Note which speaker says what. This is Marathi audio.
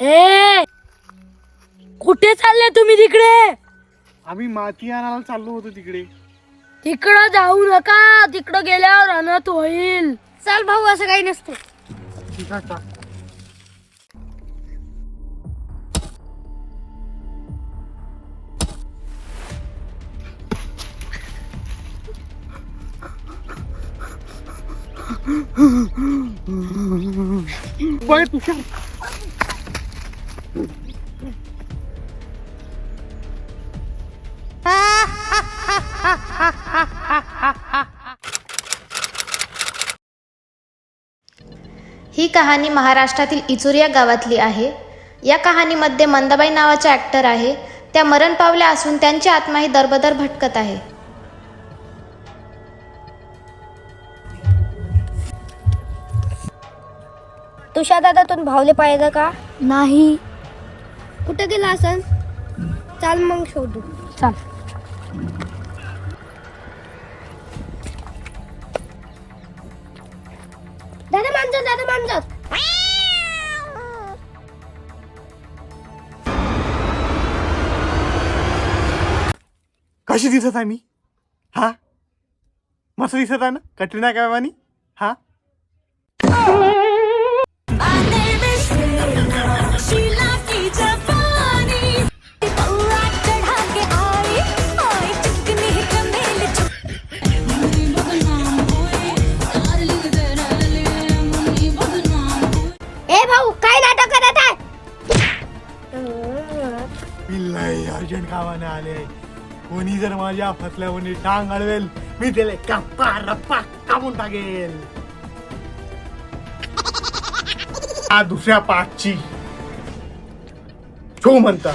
Speaker 1: ए कुठे चालले तुम्ही तिकडे?
Speaker 2: आम्ही माती आणायला चाललो होतो तिकडे.
Speaker 1: तिकडं जाऊ नका तिकडं गेल्यावर अनर्थ होईल.
Speaker 3: चल भाऊ असं काही नसतं
Speaker 2: ठीक आहे का? बघ तुषार
Speaker 4: ही कहाणी महाराष्ट्रातील इचूर या गावातली आहे. या कहाणीमध्ये मंदाबाई नावाच्या ॲक्टर आहे. त्या मरण पावल्या असून त्यांची आत्मा ही दरबदर भटकत आहे.
Speaker 3: तुषार दादा तुम्ही भावले पाहिजे का?
Speaker 1: नाही.
Speaker 3: कुठे गेला असन? चाल मग शोधू.
Speaker 1: चाल.
Speaker 3: दादा मांजर दादा मांजर.
Speaker 2: कशी दिसत आहे मी? हा? मस्त दिसत आहे ना? कटरीना कैवानी हा? मी लय अर्जंट कामाने आले. कोणी जर माझ्या फसल्यावर टांग अडवेल मी त्याला कप्पा रप्पा कापून टाकेल. हा दुसऱ्या पाठची. शो म्हणतात